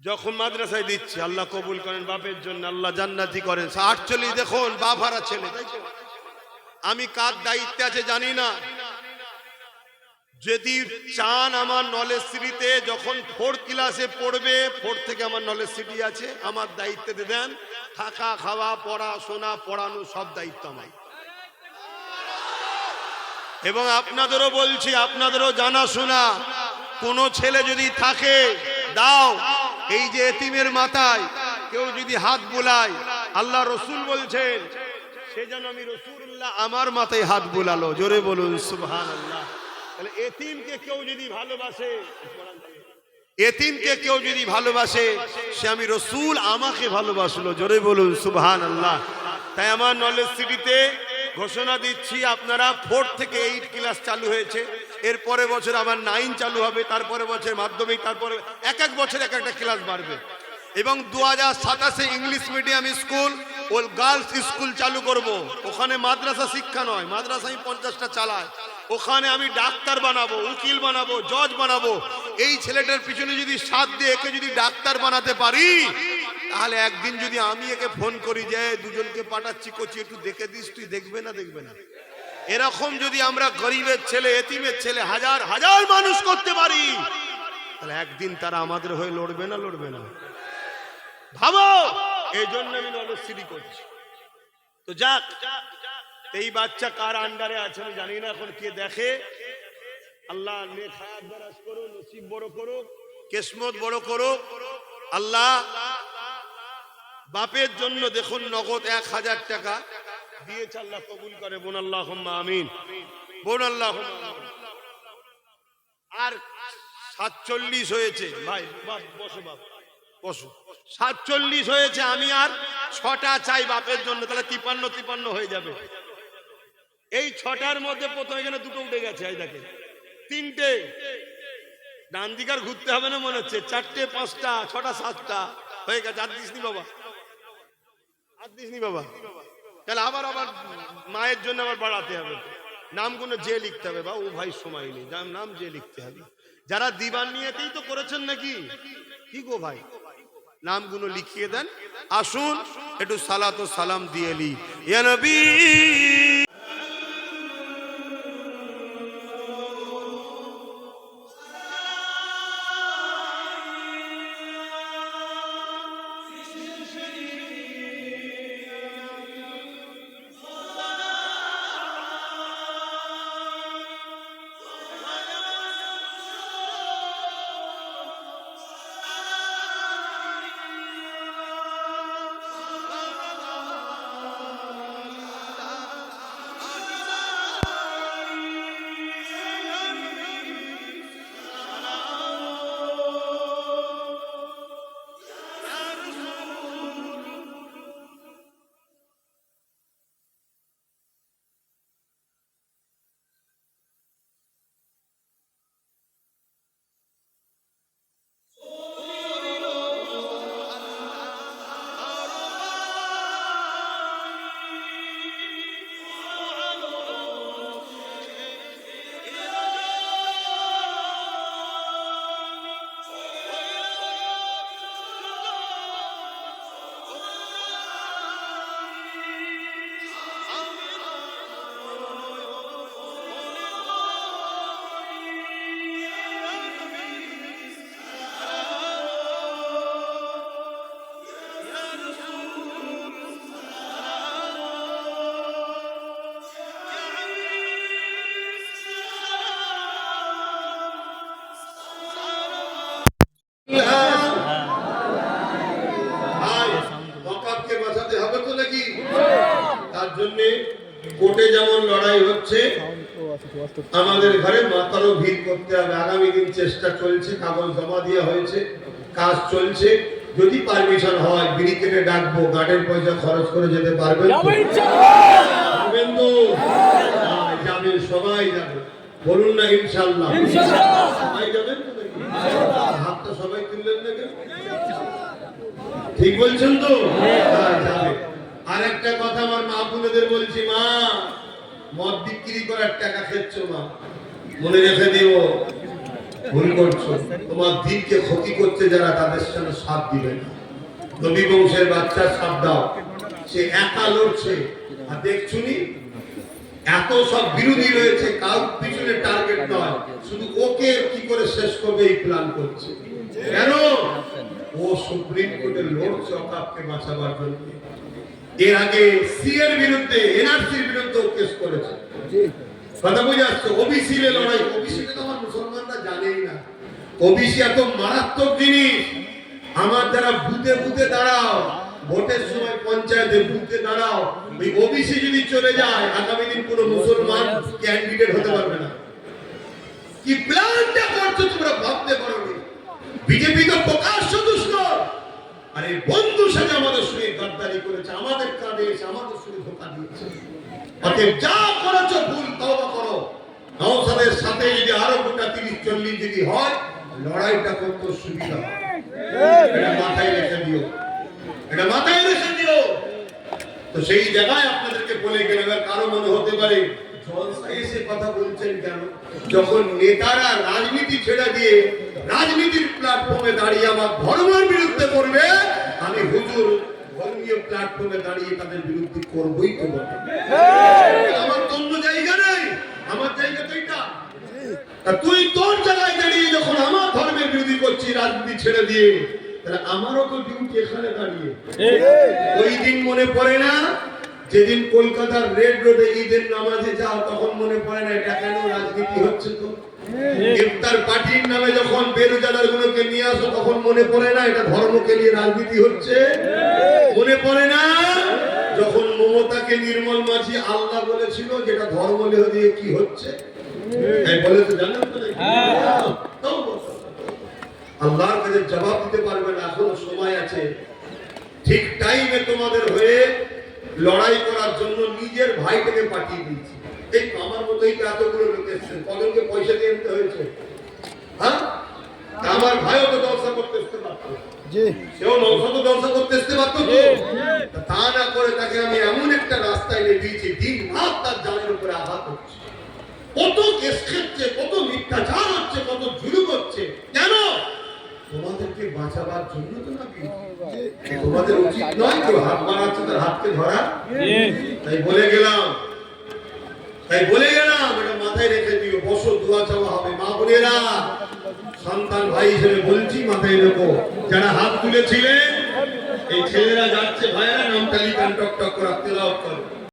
যখন মাদ্রাসায় দিচ্ছি, আল্লাহ কবুল করেন, বাপের জন্য আল্লাহ জান্নাতি করেন। আটচল্লিশ দেখুন, বাপ ছেলে। আমি কার দায়িত্বে আছে জানি না। যদি চান আমার নলেজ সিটিতে, যখন ফোর্থ ক্লাসে পড়বে ফোর্থ থেকে আমার নলেজ সিটি আছে, আমার দায়িত্বে দিয়ে দেন থাকা, খাওয়া, পড়াশোনা, পড়ানো, সব দায়িত্ব আমার এবং আপনাদেরও বলছি, আপনাদেরও জানাশোনা। কোনো ছেলে যদি থাকে, দাও। এই যে এতিমের মাথায় কেউ যদি হাত বোলায়, আল্লাহ রসুল বলছেন, সে যেন আমি রসুল্লাহ আমার মাথায় হাত বোলালো। জোরে বলুন সুবহান আল্লাহ তাহলে এতিমকে কেউ যদি ভালোবাসে, এতিমকে কেউ যদি ভালোবাসে, সে আমি রসুল আমাকে ভালোবাসলো। জোরে বলুন সুবহান আল্লাহ তাই আমার নলেজ সিটিতে ঘোষণা দিচ্ছি, আপনারা ফোর থেকে এইট ক্লাস চালু হয়েছে। এর পরে বছর আবার নাইন চালু হবে তারপরে বছর মাধ্যমিক, তারপরে এক এক বছর এক একটা ক্লাস বাড়বে। এবং দু হাজার সাতাশে ইংলিশ মিডিয়াম স্কুল ও গার্লস স্কুল চালু করব। ওখানে মাদ্রাসা শিক্ষা নয় মাদ্রাসা আমি পঞ্চাশটা চালায়। ওখানে আমি ডাক্তার বানাবো, উকিল বানাবো জজ বানাবো। এই ছেলেটার পিছনে যদি সাথ দিয়ে একে যদি ডাক্তার বানাতে পারি তাহলে একদিন যদি আমি একে ফোন করি যে দুজনকে পাঠাচ্ছি, কচি, একটু দেখে দিস, তুই দেখবে না দেখবে না? এরকম যদি আমরা গরিবের ছেলে, এতিমের ছেলে, হাজার হাজার মানুষ করতে পারি, তাহলে একদিন তারা আমাদের হয়ে লড়বে না লড়বে না? ভাবো! এই জন্য আমি নলসিরি করছি। তো যাক, এই বাচ্চা কার আন্ডারে আছে আমি জানি না এখন কে দেখে। আল্লাহ নেক করুন নসিব বড় করুক, কেসমত বড় করুক। আল্লাহ বাপের জন্য দেখুন নগদ এক হাজার টাকা। দিয়েছে আল্লাহ, কবুল করে। বোন আল্লাহ আমিন। বোন আল্লাহ আর সাতচল্লিশ হয়েছে। ভাই বসো, বাপ। বসো। সাতচল্লিশ হয়েছে, আমি আর ছটা চাই বাপের জন্য। তাহলে তিপান্ন তিপান্ন হয়ে যাবে। এই ছটার মধ্যে প্রথমে এখানে দুটো উঠে গেছে, এই দেখে তিনটে। ডান দিকার ঘুরতে হবে না, মনে হচ্ছে। চারটে, পাঁচটা, ছটা, সাতটা। হয়ে গেছে। আর দিসনি বাবা। তাহলে আবার আবার মায়ের জন্য আবার বাড়াতে হবে। নামগুলো যে লিখতে হবে। বা ও ভাই সময় নেই। নাম যে লিখতে হবে। যারা দিবান নিয়েতেই তো করেছেন নাকি? কি গো ভাই? নামগুলো লিখিয়ে দেন। আসুন, একটু সালাত সালাম দিয়ে লি। নবী জন্য কোর্টে যেমন লড়াই হচ্ছে আমাদের ঘরে মাতারও ভিড় করতে হবে। আগামী দিন চেষ্টা চলছে কাগজ জমা দেওয়া হয়েছে কাজ চলছে। যদি পারমিশন হয় ব্রিকেটে ডাকবো গার্ডের পয়সা খরচ করে যেতে পারবেন হ্যাঁ, যাবেন সবাই যাবে বলুন না ইনশাল্লাহ সবাই যাবেন হাতটা সবাই তুললেন না কেন ঠিক বলছেন তো? হ্যাঁ, যাবে আর একটা কথা আমার মা বোনেদের বলছি, মা, মদ বিক্রি করার টাকা খেচ্ছ মা মনে রেখে দিও, ভুল করছ। তোমার দিনকে ক্ষতি করতে যারা তাদের সাথে সাথ দিবে নবী বংশের বাচ্চার সাথ দাও। সে একা লড়ছে। আর দেখছুনি এত সব বিরোধী রয়েছে কাউ পিছনে টার্গেট নয়। শুধু ওকে কি করে শেষ করবে এই প্ল্যান করছে। কেন? ও সুপ্রিম কোর্টে লড়ছে অকাপকে বাঁচাবার জন্য। এর আগে সি এর বিরুদ্ধে এনআরসির বিরুদ্ধে কেস করেছে। কথা বুঝে আসছো? ওবিসি এর লড়াই। ওবিসি তো আমার মুসলমানরা জানেই না। ওবিসি এত মারাত্মক জিনিস। আমার যারা বুথে বুথে দাঁড়াও ভোটের সময় পঞ্চায়েতে বুথে দাঁড়াও ওই ওবিসি যদি চলে যায় আগামী দিন কোনো মুসলমান ক্যান্ডিডেট হতে পারবে না। কি প্ল্যানটা করছ তোমরা ভাবতে পারো বিজেপি তো প্রকাশ্য দুষ্কর। আরে বন্ধু সাথে আমাদের গাদ্দারি করেছে, আমাদের কাঁধে এসে আমাদের ধোকা দিয়েছে। অতএব যা ভুল, তওবা করো। নওসাদের সাথে যদি আরও গোটা তিরিশ, চল্লিশ যদি হয়, লড়াইটা করতে সুবিধা এটা মাথায় রেখে দিও। এটা মাথায় রেখে দিও। তো সেই জায়গায় আপনাদেরকে বলে গেলাম কারও মনে হতে পারে, জলসায় এসে কথা বলছেন কেন? যখন নেতারা রাজনীতি ছেড়ে দিয়ে রাজনীতির প্ল্যাটফর্মে দাঁড়িয়ে আমার ধর্মের বিরুদ্ধে করবে আমি হুজুর ধর্মীয় প্ল্যাটফর্মে দাঁড়িয়ে তাদের বিরুদ্ধে করবই তো আমার তো অন্য জায়গা নেই আমার জায়গা তো এটা। তুই তোর জায়গায় দাঁড়িয়ে যখন আমার ধর্মের বিরোধী করছি রাজনীতি ছেড়ে দিয়ে তাহলে আমারও তো ডিউটি এখানে দাঁড়িয়ে। ওই দিন মনে পড়ে না? যেদিন কলকাতার রেড রোডে ঈদের নামাজে যাও, তখন মনে পড়ে না এটা কেন রাজনীতি হচ্ছে তো? ইফতার পার্টির নামে যখন বেরোজাদার গুলোকে নিয়ে আসো, তখন মনে পড়ে না এটা ধর্মকে নিয়ে রাজনীতি হচ্ছে? মনে পড়ে না? যখন মমতাকে নির্মল মাঝি আল্লাহ বলেছিল যেটা ধর্ম দিয়ে কি হচ্ছে? বলে তো জানেন তো। আল্লাহর কাছে জবাব দিতে পারবে না, এখনও সময় আছে। ঠিক টাইমে তোমাদের হয়ে লড়াই করার জন্য নিজের ভাইটাকে পাঠিয়ে দিয়েছি। এই আমার মতোই তো এতগুলো লোক এসছেন কজনকে পয়সা দিয়ে দিতে হয়েছে? হ্যাঁ? আমার ভাইও তো ব্যবসা করতে আসতে পারতো। সেও নৌসা তো করতে আসতে পারতো তা। তা না করে তাকে আমি এমন একটা রাস্তায় এনে দিয়েছি দিন রাত তার জানের উপরে আঘাত হচ্ছে। কত কেস খেচ্ছে কত মিথ্যাচার হচ্ছে কত জুলুম হচ্ছে। কেন? তোমাদেরকে বাঁচাবার জন্য তো না তোমাদের উচিত নয় কেউ হাত বাড়াচ্ছে তার হাতকে ধরা। তাই বলে গেলাম। তাই বলে গেলাম এটা মাথায় রেখে দিও। বসো দোয়া চাওয়া হবে। মা বোনেরা সন্তান ভাই হিসেবে বলছি মাথায় রেখো। যারা হাত তুলেছিলেন এই ছেলেরা যাচ্ছে ভাইয়েরা নামটা লিখান টক টক করে তেলাওয়াত করো।